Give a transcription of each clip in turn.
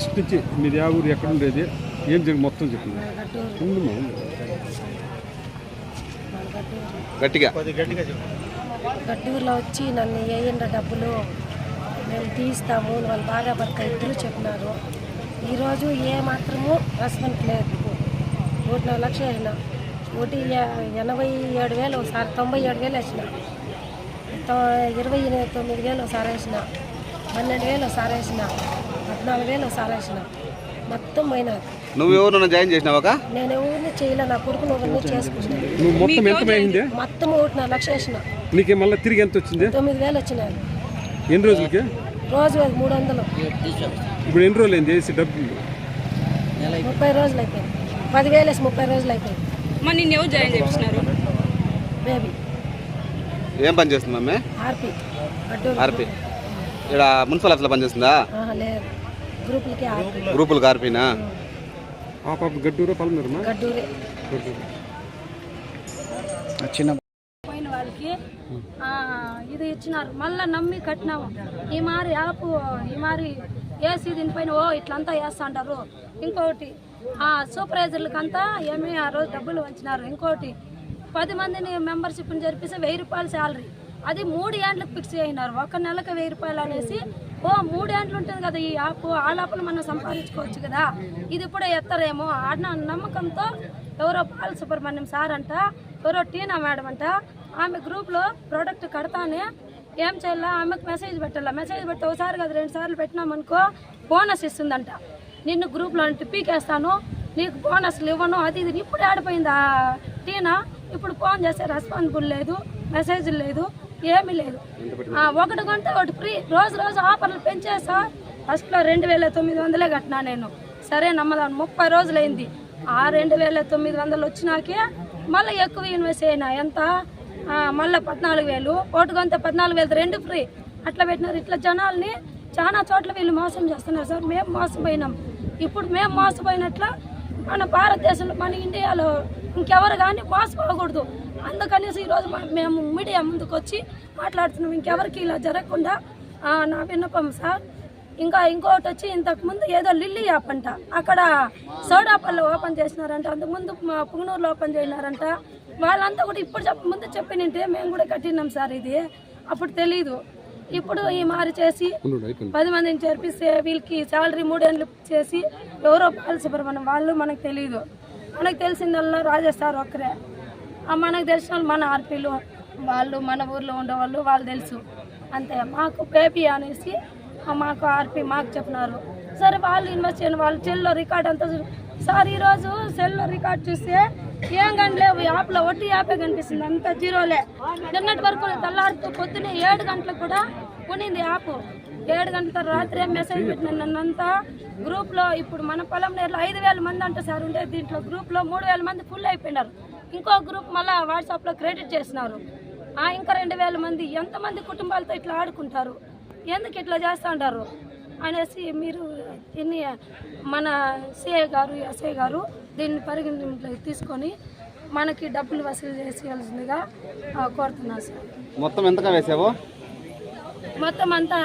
First నుంచి మీది ఆ ఊరు ఎక్కడ ఉండేది? ఏం జరిగి మొత్తం చెప్పింది. గట్టిగా. గట్టూరులో వచ్చి నన్ను వేయండి డబ్బులు? మేము తీస్తాము వాళ్ళు బాగా భర్త ఇద్దరు చెప్పినారు. ఈరోజు ఏ మాత్రము రెస్పాన్స్ లేదు. ఒకటి నాలుగు లక్షలు వేసిన ఒకటి ఎనభై ఏడు వేలు ఒకసారి తొంభై ఏడు వేలు వేసిన. తొ- ఇరవై తొమ్మిది వేలు ఒకసారి వేసిన. పన్నెండు వేలు ఒకసారి వేసిన. పద్నాలుగు వేలు ఒకసారి వేసిన. మొత్తం పోయినారు నువ్వు ఎవరు జాయిన్ చేసినావా నేను ఎవరిని చేయలే నా కొడుకుని ఎవరిని చేసుకుంటున్నాను నువ్వు మొత్తం ఎంత మొత్తం ఒకటి నాలుగు లక్షలు వేసిన. నీకు మళ్ళీ తిరిగి ఎంత వచ్చింది? తొమ్మిది వేలు వచ్చినాయి. ఎన్ని రోజులకి? రోజు మూడు వందలు. ఇప్పుడు ఎన్ని రోజులు అయింది వేసి డబ్బు ముప్పై రోజులు అయిపోయింది. పదివేలు వేసి ముప్పై రోజులు అయిపోయింది. మరి నిన్ను ఎవరు జాయిన్ చేస్తున్నారు బేబీ. ఏం పని చేస్తుంది ఆర్పి. ఆర్పి. ఇక్కడ మున్సిపల్ ఆఫీస్లో పనిచేస్తుందా లేదు. గ్రూపులకి ఆర్పి. గ్రూపులకు ఆర్పినా? ఆ పాప గడ్డూరా పలమరమా గడ్డూరే. పోయిన వాళ్ళకి ఆ, ఇది ఇచ్చినారు. మళ్ళీ నమ్మి కట్టినాము. ఈ మారి యాప్ ఈ మారి వేసి దీనిపైన ఓ ఇట్లంతా వేస్తా అంటారు ఇంకొకటి ఆ సూపర్వైజర్లకంతా ఏమి ఆ రోజు డబ్బులు వంచినారు. ఇంకోటి పది మందిని మెంబర్షిప్ని జరిపిస్తే వెయ్యి రూపాయలు శాలరీ. అది మూడు ఏండ్లకు ఫిక్స్ అయినారు. ఒక నెలకు వెయ్యి రూపాయలు అనేసి ఓ మూడేండ్లు ఉంటుంది కదా ఈ యాప్ ఆ లోపల మనం సంపాదించుకోవచ్చు కదా. ఇది కూడా ఎత్తరేమో అన్న నమ్మకంతో ఎవరో పాల సుబ్రహ్మణ్యం సార్ అంట ఎవరో టీనా మేడం అంట ఆమె గ్రూప్లో ప్రోడక్ట్ కడతానే ఏం చేయాలా? ఆమెకు మెసేజ్ పెట్టాలా? మెసేజ్ పెట్టి ఒకసారి కదా రెండు సార్లు పెట్టినామనుకో బోనస్ ఇస్తుందంట. నిన్ను గ్రూప్లో అంటే పీకేస్తాను నీకు బోనస్లు ఇవ్వను అది ఇది. ఇప్పుడు ఆడిపోయింది ఆ టీనా? ఇప్పుడు ఫోన్ చేస్తే రెస్పాన్సిబుల్ లేదు మెసేజ్ లేదు. ఏమీ లేదు. ఒకటి కొంటే ఒకటి ఫ్రీ. రోజు రోజు ఆఫర్లు పెంచేసా ఫస్ట్లో రెండు వేల తొమ్మిది వందలే కట్టినా నేను. సరే నమ్మదాను ముప్పై రోజులైంది. ఆ రెండు వేల తొమ్మిది వందలు వచ్చినాకే మళ్ళీ ఎక్కువ ఇన్వెస్ట్ అయినా. ఎంత? మళ్ళీ పద్నాలుగు వేలు. ఒకటి కొంత పద్నాలుగు వేలు రెండు ఫ్రీ. అట్లా పెట్టినారు. ఇట్లా జనాల్ని చాలా చోట్ల వీళ్ళు మోసం చేస్తున్నారు సార్. మేము మోసపోయినాం. ఇప్పుడు మేము మోసపోయినట్ల మన భారతదేశంలో మన ఇండియాలో ఇంకెవరు కానీ మోసపోకూడదు అందుకనేసి ఈరోజు మేము మీడియా ముందుకు వచ్చి మాట్లాడుతున్నాం. ఇంకెవరికి ఇలా జరగకుండా నా విన్నపం సార్. ఇంకా ఇంకోటి వచ్చి ఇంతకు ముందు ఏదో లిల్లీ యాప్ అంట. అక్కడ సోడాపల్లి ఓపెన్ చేసినారంట. అంతకుముందు మా పుంగనూరులో ఓపెన్ చేసినారంట. వాళ్ళంతా కూడా ఇప్పుడు చెప్ప ముందు చెప్పినంటే మేము కూడా కట్టినాం సార్ ఇది. అప్పుడు తెలీదు. ఇప్పుడు ఈ మారి చేసి పది మందిని చేర్పిస్తే వీళ్ళకి శాలరీ మూడేళ్ళు చేసి ఎవరో పాలసీ సుబ్రహ్మణ్యం వాళ్ళు మనకు తెలియదు మనకు తెలిసిందల్లా రాజేష్ సార్ ఒక్కరే. ఆ మనకు తెలిసిన వాళ్ళు మన ఆర్పీలు వాళ్ళు మన ఊర్లో ఉండేవాళ్ళు వాళ్ళు తెలుసు. అంతే మాకు పేపీ అనేసి మాకు ఆర్పీ మాకు చెప్పినారు. సరే వాళ్ళు ఇన్వెస్ట్ చేయని వాళ్ళు సెల్లో రికార్డ్ అంతా సార్ ఈరోజు సెల్లో రికార్డ్ చూస్తే ఏం కానీ యాప్లో ఒట్టి యాపే కనిపిస్తుంది. అంతా జీరోలే. నిన్నటి వరకు తెల్లారితో పొద్దున్నే ఏడు గంటలకు కూడా కొనింది యాప్. ఏడు గంటల రాత్రి మెసేజ్ పెట్టిన నన్నంతా గ్రూప్లో ఇప్పుడు మన పొలం నేర్లో ఐదు వేల మంది అంట సార్ ఉండే దీంట్లో గ్రూప్లో మూడు వేల మంది ఫుల్ అయిపోయినారు. ఇంకో గ్రూప్ మళ్ళీ వాట్సాప్లో క్రెడిట్ చేసినారు ఆ, ఇంకా రెండు వేల మంది. ఎంతమంది కుటుంబాలతో ఇట్లా ఆడుకుంటారు? ఎందుకు ఇట్లా చేస్తూ ఉంటారు అనేసి మీరు దీన్ని మన సిఐ గారు ఎస్ఐ గారు దీన్ని పరిగణలోకి తీసుకొని మనకి డబ్బులు వసూలు చేసేయాల్సిందిగా ఆ, కోరుతున్నాను సార్. మొత్తం ఎంతగా వేసావు? మొత్తం అంతా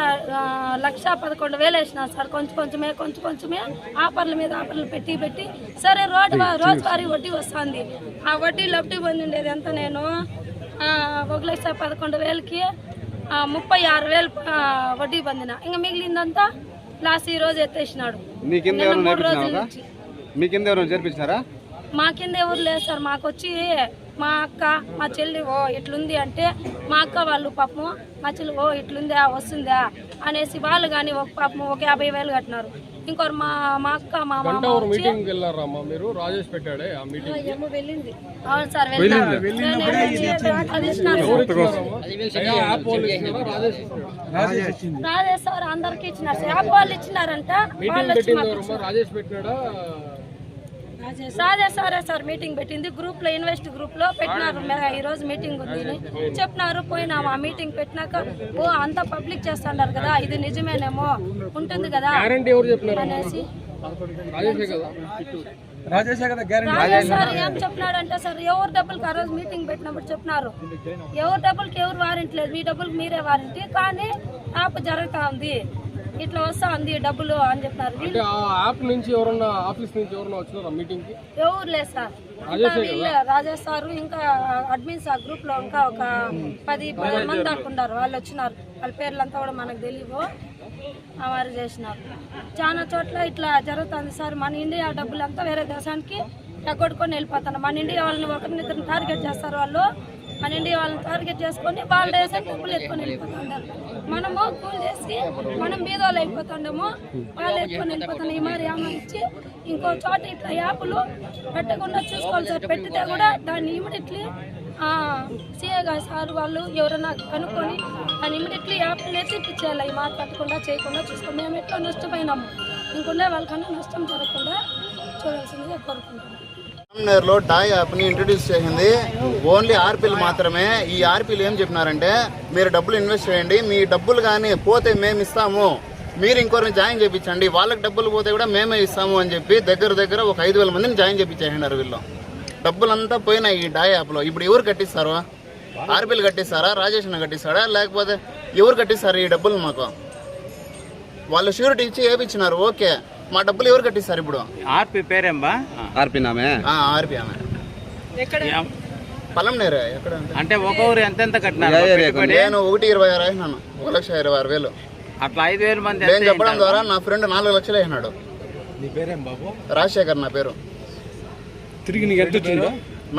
లక్ష పదకొండు వేలు వేసిన సార్. కొంచెం కొంచెమే కొంచెం కొంచెమే ఆఫర్ల మీద ఆఫర్లు పెట్టి పెట్టి సరే రోడ్డు రోజువారీ వడ్డీ వస్తుంది. ఆ వడ్డీ లబ్ధి పొందిండేది ఎంత నేను? ఒక లక్ష పదకొండు వేలకి ముప్పై ఆరు వేలు వడ్డీ పొందిన. ఇంకా మిగిలిందంతా లాస్ట్ ఈ రోజు ఎత్తేసినాడు. నీ కింద నిన్న ఎవరు మూడు రోజుల నేర్పించినావా నుంచి. మీ కింద ఎవరు చేర్పించినారా? మా కింద ఎవరు లేదు సార్ మాకు వచ్చి మా అక్క మా చెల్లి ఓ ఇట్లుంది అంటే మా అక్క వాళ్ళు పాపం మా చెల్లి ఓ ఇట్లుందా వస్తుందా అనేసి వాళ్ళు కానీ ఒక పాపం ఒక యాభై వేలు కట్టినారు. ఇంకోరు మా మా అక్క మా మామ వచ్చి మీటింగ్ వెళ్ళారమ్మా మీరు? రాజేష్ పెట్టాడే ఆ మీటింగ్ ఏమో వెళ్ళింది. అవును సార్ వెళ్ళాను అది రాజేష్ సార్ అందరికి ఇచ్చినారు. సార్ యాప్ వాళ్ళు ఇచ్చినారంట. వాళ్ళు వచ్చి మాకు రాజేష్ పెట్టినాడా? రాజేష్ సారే. సార్ మీటింగ్ పెట్టింది. గ్రూప్లో ఇన్వెస్ట్ గ్రూప్లో పెట్టినారు. మే- ఈ రోజు మీటింగ్ ఉంది చెప్పినారు. పోయినాము ఆ మీటింగ్ పెట్టినాక ఓ అంతా పబ్లిక్ చేస్తున్నారు కదా. ఇది నిజమేనేమో ఉంటుంది కదా అనేసి. సార్ ఏం చెప్పినాడంటే సార్? ఎవరు డబ్బులకి ఆ రోజు మీటింగ్ పెట్టినప్పుడు చెప్పినారు? ఎవరు డబ్బులకి ఎవరు వారంటీ లేదు. మీ డబ్బులకి మీరే వారంటీ. కానీ యాప్ జరుగుతా ఉంది. ఇట్లా వస్తా ఉంది డబ్బులు అని చెప్పినారు అంటే ఆ యాప్ నుంచి ఎవరన్నా ఆఫీస్ నుంచి ఎవరన్నా వచ్చినారా మీటింగ్కి ఎవరు లేదు సార్. ఇంకా వీళ్ళు రాజేష్ సార్ ఇంకా అడ్మిన్స్ ఆ గ్రూప్లో ఇంకా ఒక పది పదిహేను మంది దాకా ఉన్నారు. వాళ్ళు వచ్చినారు. వాళ్ళ పేర్లంతా కూడా మనకు తెలియవు ఆ వారు చేసినారు. చాలా చోట్ల ఇట్లా జరుగుతుంది సార్. మన ఇండియా డబ్బులంతా వేరే దేశానికి ఎగ్గొట్టుకొని వెళ్ళిపోతాను మన ఇండియా వాళ్ళని ఒకరినిద్దరిని టార్గెట్ చేస్తారు వాళ్ళు. మన ఇండియా వాళ్ళని టార్గెట్ చేసుకొని వాళ్ళ దేశానికి డబ్బులు ఎత్తుకొని వెళ్ళిపోతుంటారు. మనము కూల్ చేసి మనం బీదోళ్ళు అయిపోతుండము వాళ్ళు ఎత్తుకొని వెళ్ళిపోతాను ఈ మరి ఏమో ఇచ్చి ఇంకో చోట ఇట్లా యాప్లు పెట్టకుండా చూసుకోవాలి సార్. పెట్టితే కూడా దాన్ని ఇమీడియట్లీ సిఏ గారు సార్ వాళ్ళు ఎవరైనా కనుక్కొని దాన్ని ఇమీడియట్లీ యాప్లు ఎత్తిపించేయాలి ఈ మాట పట్టకుండా చేయకుండా చూసుకోండి. మేము ఎట్లా నష్టపోయినాము? ఇంకుండే వాళ్ళకన్నా నష్టం జరగకుండా చూడాల్సిందిగా కోరుకుంటున్నాం. లో డాయ్ యాప్ని ఇంట్రడ్యూస్ చేసింది. ఓన్లీ ఆర్పీలు మాత్రమే. ఈ ఆర్పీలు ఏం చెప్పినారంటే మీరు డబ్బులు ఇన్వెస్ట్ చేయండి మీ డబ్బులు కానీ పోతే మేము ఇస్తాము. మీరు ఇంకొకరిని జాయిన్ చేయించండి వాళ్ళకి డబ్బులు పోతే కూడా మేమే ఇస్తాము అని చెప్పి దగ్గర దగ్గర ఒక ఐదు వేల మందిని జాయిన్ చేయించేసినారు వీళ్ళు. డబ్బులంతా పోయినాయి ఈ డాయ్ యాప్లో. ఇప్పుడు ఎవరు కట్టిస్తారు? ఆర్పీలు కట్టిస్తారా? రాజేష్ అన్న కట్టిస్తాడా? లేకపోతే ఎవరు కట్టిస్తారు ఈ డబ్బులు మాకు? వాళ్ళు షూరిటీ ఇచ్చి వేపించినారు. ఓకే. మా డబ్బులు ఎవరు కట్టిస్తారు ఇప్పుడు? ఆర్పి పేరేంబా? ఆర్పి నామే? ఆర్పీ ఆమె. పొలం నేరే ఎక్కడ అంటే? అంటే ఒక్కొక్కరు ఎంతెంత కట్టినారు? నేను ఒకటి ఇరవై ఆరు అయినాను. ఒక లక్ష ఇరవై ఆరు వేలు. అట్లా ఐదు వేల మంది నేను ఎంత చెప్పడం? ద్వారా నా ఫ్రెండ్ నాలుగు లక్షలు అయినాడు నీ పేరేం బాబు? రాజశేఖర్ నా పేరు. తిరిగి నీకు ఎంత వచ్చిందో?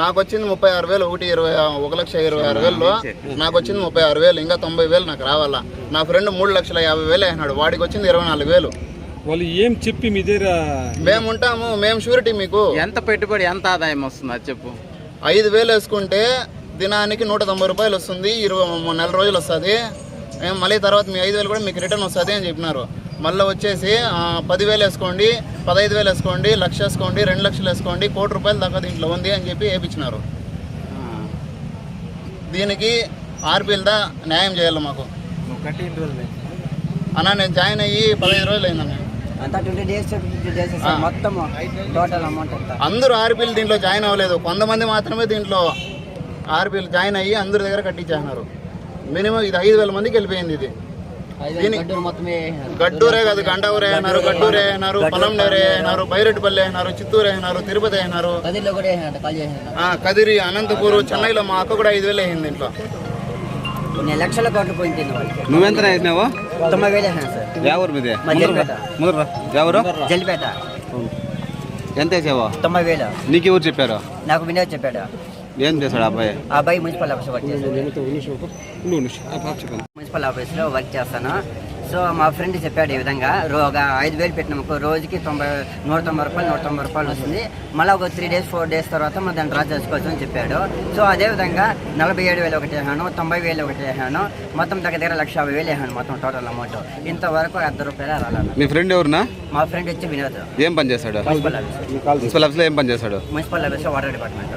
నాకు వచ్చింది ముప్పై ఆరు వేలు ఒకటి ఇరవై ఒక లక్ష ఇరవై ఆరు వేలు నాకు వచ్చింది ముప్పై ఆరు వేలు ఇంకా తొంభై వేలు నాకు రావాలా. నా ఫ్రెండ్ మూడు లక్షల యాభై వేలు అయినాడు వాడికి వచ్చింది ఇరవై నాలుగు వేలు. వాళ్ళు ఏం చెప్పి మీ దగ్గర మేము ఉంటాము మేము షూరిటీ మీకు. ఎంత పెట్టుబడి ఎంత ఆదాయం వస్తుంది అది చెప్పు. ఐదు వేలు వేసుకుంటే దినానికి నూట తొంభై రూపాయలు వస్తుంది ఇరవై నెల రోజులు వస్తుంది. ఏం మళ్ళీ తర్వాత మీ ఐదు వేలు కూడా మీకు రిటర్న్ వస్తుంది అని చెప్పినారు. మళ్ళీ వచ్చేసి పదివేలు వేసుకోండి పదహైదు వేలు వేసుకోండి లక్ష వేసుకోండి రెండు లక్షలు వేసుకోండి కోటి రూపాయలు దాకా దీంట్లో ఉంది అని చెప్పి వేయించినారు దీనికి ఆర్పీలదా న్యాయం చేయాలి మాకు. అన్న నేను జాయిన్ అయ్యి పదహైదు రోజులు అయిందన్న. మొత్తం టోటల్ అమౌంట్ అందరూ ఆర్పీలు దీంట్లో జాయిన్ అవ్వలేదు. కొంతమంది మాత్రమే దీంట్లో ఆర్పీలు జాయిన్ అయ్యి అందరి దగ్గర కట్టించేసినారు మినిమం ఇది ఐదు వేల మందికి వెళ్ళిపోయింది ఇది. గడ్డూరు కాదు గండవరే అయినారు గడ్డూరే అయినారు పొలంనేరే అయినారు బైరెడ్డిపల్లి అయినారు చిత్తూరు అయినారు తిరుపతి అయినారు. కదిరి అనంతపూర్ చెన్నైలో మా అక్క కూడా ఐదు వేలు అయింది దీంట్లో. కొన్ని లక్షల కోట్లు పోయింది వాళ్ళకి. నువ్వెంత వేసినావు తొంభై వేలు వేసినారు సార్ యా ఊరు మీదే జల్లిపేట ముదురు ఊరు జల్లిపేట ఎంత వేసావో తొంభై వేలు నీకు ఎవరు చెప్పారు నాకు వినోద్ చెప్పాడు ఏం చేశాడు ఆ అబ్బాయి ఆ అబ్బాయి మున్సిపల్ ఆఫీస్ వర్క్ చేస్తాను మున్సిపల్ ఆఫీస్లో వర్క్ చేస్తాను సో మా ఫ్రెండ్ చెప్పాడు ఈ విధంగా ఒక ఐదు వేలు పెట్టినాము రోజుకి తొంభై నూట తొంభై రూపాయలు నూట తొంభై రూపాయలు వస్తుంది. మళ్ళీ ఒక త్రీ డేస్ ఫోర్ డేస్ తర్వాత మనం దాన్ని డ్రా చేసుకోవచ్చు అని చెప్పాడు. సో అదే విధంగా నలభై ఏడు వేలు ఒకటి వేసాను తొంభై వేలు ఒకటి వేసాను మొత్తం దగ్గర దగ్గర లక్ష యాభై వేలు వేసాను మొత్తం టోటల్ అమౌంట్ ఇంతవరకు అర్ధ రూపాయలు రాలేదు మీ ఫ్రెండ్ ఎవరునా? మా ఫ్రెండ్ వచ్చి వినోద్. ఏం పని చేశాడు? Municipal office. మున్సిపల్ ఆఫీస్లో ఏం పని చేశాడు? మున్సిపల్ ఆఫీస్లో వాటర్ డిపార్ట్మెంట్.